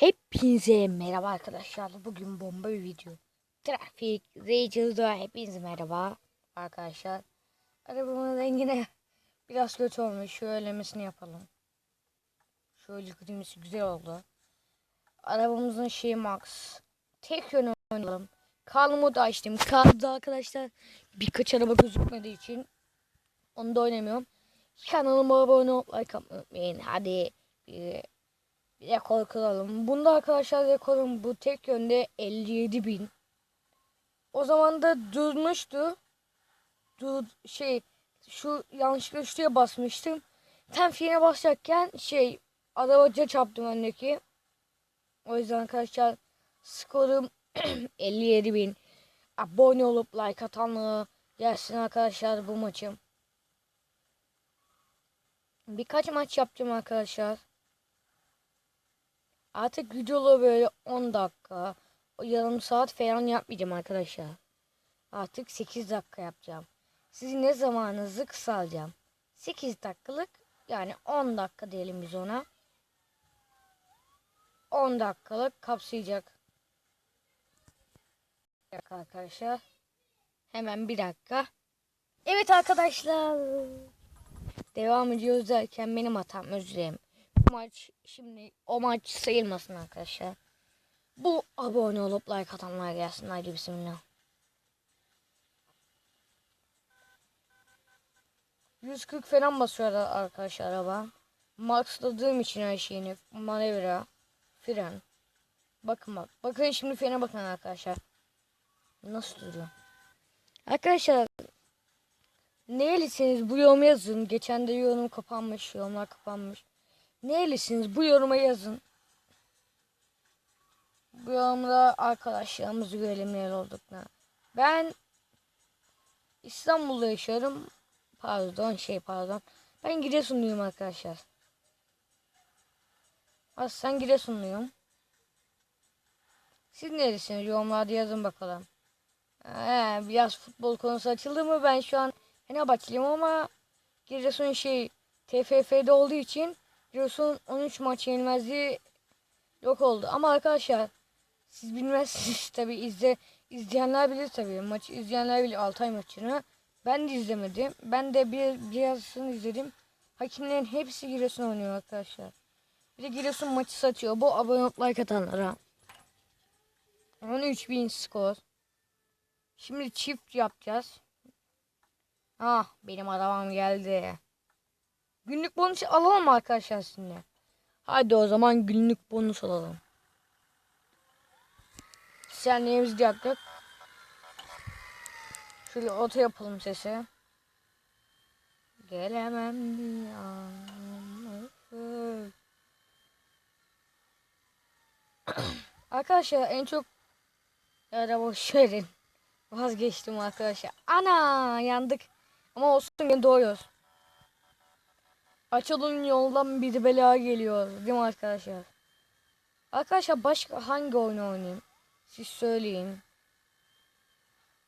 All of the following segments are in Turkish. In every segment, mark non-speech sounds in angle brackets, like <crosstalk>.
Hepinize merhaba arkadaşlar. Bugün bomba bir video. Trafik, Rachel'da hepinize merhaba arkadaşlar. Arabamın rengine biraz kötü olmuş. Şöylemesini yapalım. Şöyle kırmızı güzel oldu. Arabamızın şeyi max. Tek yönü oynayalım. Kal modu açtım. Kaldı arkadaşlar birkaç araba gözükmediği için onu da oynamıyorum. Kanalıma abone olup like unutmayın. Hadi rekor kıralım. Bunda arkadaşlar rekorum bu tek yönde 57 bin. O zaman da durmuştu. Dur şey şu yanlışlıkla şuraya basmıştım. Tam frene basacakken şey arabaca çarptım öndeki. O yüzden arkadaşlar skorum <clears throat> 57 bin. Abone olup like atanlara gelsin arkadaşlar bu maçım. Birkaç maç yapacağım arkadaşlar. Artık videolu böyle 10 dakika, yarım saat falan yapmayacağım arkadaşlar. Artık 8 dakika yapacağım. Sizin ne zamanınızı kısalacağım. 8 dakikalık yani 10 dakika diyelim biz ona. 10 dakikalık kapsayacak. Bir dakika arkadaşlar. Hemen bir dakika. Evet arkadaşlar. Devam ediyoruz derken benim hatam özür dilerim maç şimdi o maç sayılmasın arkadaşlar. Bu abone olup like atanlar gelsin. Haydi bismillah. 140 falan basıyor arkadaşlar araba. Maxladığım için her şeyini manevra, fren. Bakın bak. Bakın şimdi frene bakın arkadaşlar. Nasıl duruyor? Arkadaşlar nerelisiniz bu yorum yazın. Geçen de yorum kapanmış. Yorumlar kapanmış. Nerelisiniz? Bu yoruma yazın. Bu yorumda arkadaşlarımızı görelim neler olduklarını. Ben İstanbul'da yaşıyorum. Pardon şey pardon. Ben Giresunluyum arkadaşlar. Aslen Giresunluyum. Siz neresiniz? Yorumlarda yazın bakalım. Ee, biraz futbol konusu açıldı mı? Ben şu an Fenerbahçeliyim ama Giresun şey TFF'de olduğu için Giresun 13 maç yenilmezliği yok oldu. Ama arkadaşlar siz bilmezsiniz <laughs> tabi izle izleyenler bilir tabi maçı izleyenler bilir Altay maçını. Ben de izlemedim. Ben de bir birazını izledim. Hakimlerin hepsi Giresun oynuyor arkadaşlar. Bir de Giresun maçı satıyor. Bu abone olup like atanlara. 13 bin skor. Şimdi çift yapacağız. Ah benim arabam geldi. Günlük bonus alalım mı arkadaşlar şimdi? Hadi o zaman günlük bonus alalım. Senliğimizi de yaptık. Şöyle oto yapalım sesi. Gelemem diye Arkadaşlar en çok ya da boş verin. Vazgeçtim arkadaşlar. Ana yandık. Ama olsun yine doğuyoruz. Açılın yoldan bir bela geliyor. Değil mi arkadaşlar? Arkadaşlar başka hangi oyunu oynayayım? Siz söyleyin.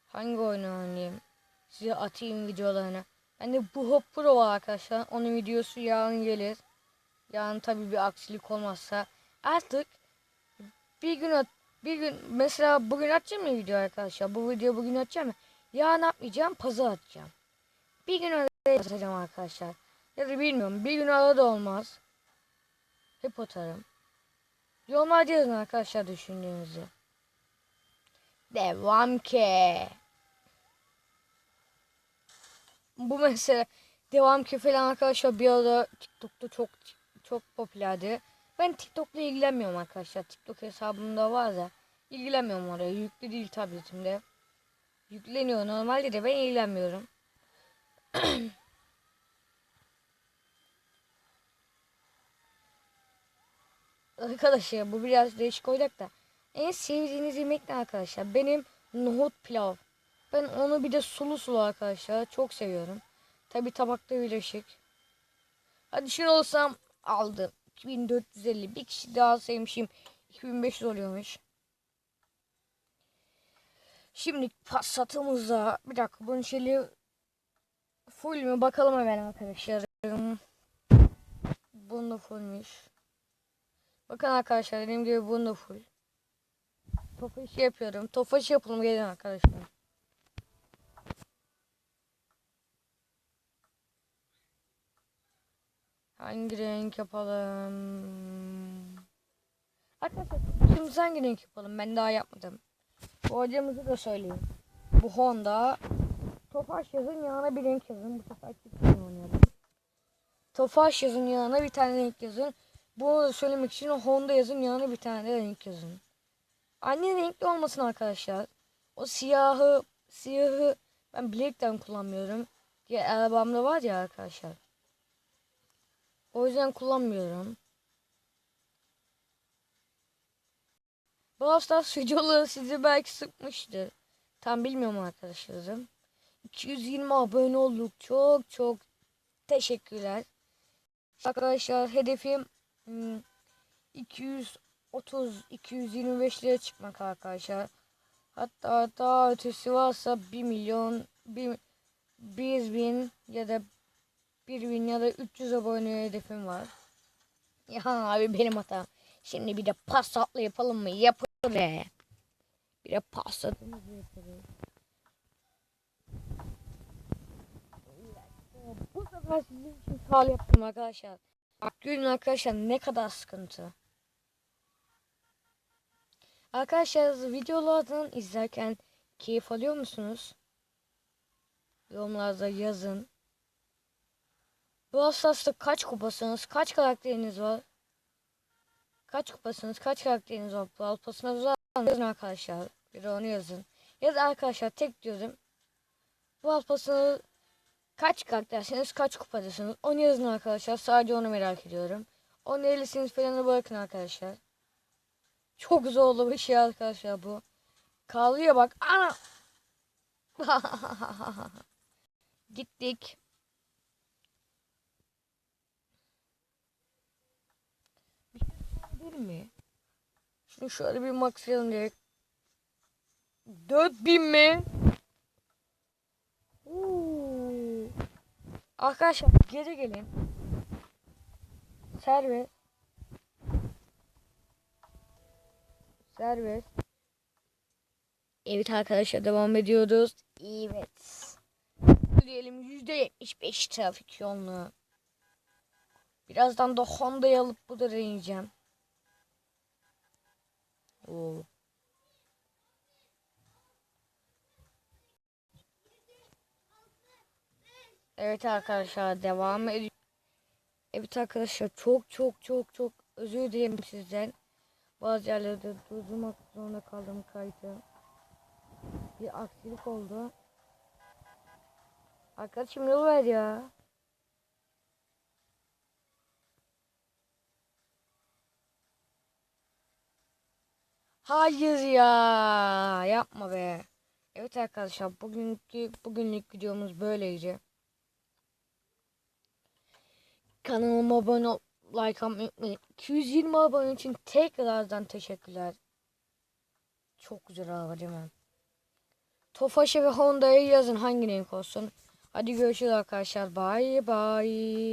Hangi oyunu oynayayım? Size atayım videolarını. De bu Hop Pro var arkadaşlar. Onun videosu yarın gelir. Yarın tabii bir aksilik olmazsa. Artık bir gün at, bir gün mesela bugün atacağım mı video arkadaşlar? Bu video bugün atacağım mı? Yarın atmayacağım, pazar atacağım. Bir gün öyle atacağım arkadaşlar. Ya da bilmiyorum. Bir gün arada olmaz. Hep atarım. Yorumlarda yazın arkadaşlar düşündüğünüzü. Devam ki. Bu mesela devam ki falan arkadaşlar bir ara TikTok'ta çok çok popülerdi. Ben TikTok'la ilgilenmiyorum arkadaşlar. TikTok hesabımda var da ilgilenmiyorum oraya. Yüklü değil tabletimde. Yükleniyor normalde de ben ilgilenmiyorum. <clears throat> Arkadaşlar bu biraz değişik olacak da. En sevdiğiniz yemek ne arkadaşlar? Benim nohut pilav. Ben onu bir de sulu sulu arkadaşlar. Çok seviyorum. Tabi tabakta birleşik. Hadi şunu olsam aldım. 2450. Bir kişi daha sevmişim. 2500 oluyormuş. Şimdi Passat'ımıza bir dakika bunun şeyli full mü bakalım hemen arkadaşlar. Bunu fullmüş. Bakın arkadaşlar dediğim gibi bunu da full. Tofaş yapıyorum. Tofaş yapalım gelin arkadaşlar. Hangi renk yapalım? Arkadaşlar şimdi hangi renk yapalım? Ben daha yapmadım. Bu hocamızı da söyleyeyim. Bu Honda. Tofaş yazın yanına bir renk yazın. Bu sefer çift oynayalım. Tofaş yazın yanına bir tane renk yazın. Bunu da söylemek için Honda yazın yanına bir tane de renk yazın. Aynı renkli olmasın arkadaşlar. O siyahı siyahı ben bilekten kullanmıyorum. Diye arabamda var ya arkadaşlar. O yüzden kullanmıyorum. Brawl Stars videoları sizi belki sıkmıştır. Tam bilmiyorum arkadaşlarım. 220 abone olduk. Çok çok teşekkürler. Arkadaşlar hedefim hmm, 230 225 liraya çıkmak arkadaşlar. Hatta daha ötesi varsa 1 milyon 1, 1 bin ya da 1 bin ya da 300 abone hedefim var. <laughs> Ya abi benim hatam. Şimdi bir de pasatlı yapalım mı? Yapalım be. Bir de pasatımızı yapalım. Bu sefer sizin için sağ yaptım arkadaşlar. Görün arkadaşlar ne kadar sıkıntı. Arkadaşlar videolardan izlerken keyif alıyor musunuz? Yorumlarda yazın. Brawl Stars'ta kaç kupasınız? Kaç karakteriniz var? Kaç kupasınız? Kaç karakteriniz var? Brawl Pass'ına yazın arkadaşlar. Bir onu yazın. Ya da arkadaşlar tek diyorum. Brawl Pass'ını kaç karaktersiniz? Kaç kupadasınız? Onu yazın arkadaşlar. Sadece onu merak ediyorum. Onu ellisiniz falan bırakın arkadaşlar. Çok zorlu bir şey arkadaşlar bu. Kalıyor bak. Ana. <laughs> Gittik. Bir şey mi? Şunu şöyle bir maxlayalım direkt. 4000 mi? Oo. Arkadaşlar geri gelin. Servet. Serbest. Evet arkadaşlar devam ediyoruz. Evet. Diyelim %75 trafik yoğunluğu. Birazdan da Honda'yı alıp bu da deneyeceğim. Oo. Evet arkadaşlar devam ediyor. Evet arkadaşlar çok çok çok çok özür dilerim sizden. Bazı yerlerde durdurmak zorunda kaldım kaydı. Bir aksilik oldu. Arkadaşım yol ver ya. Hayır ya. Yapma be. Evet arkadaşlar bugünkü bugünlük videomuz böyleydi. Kanalıma abone ol, like atmayı unutmayın. 220 abone için tekrardan teşekkürler. Çok güzel araba değil mi? Tofaş'a ve Honda'ya yazın hangi renk olsun. Hadi görüşürüz arkadaşlar. Bye bye.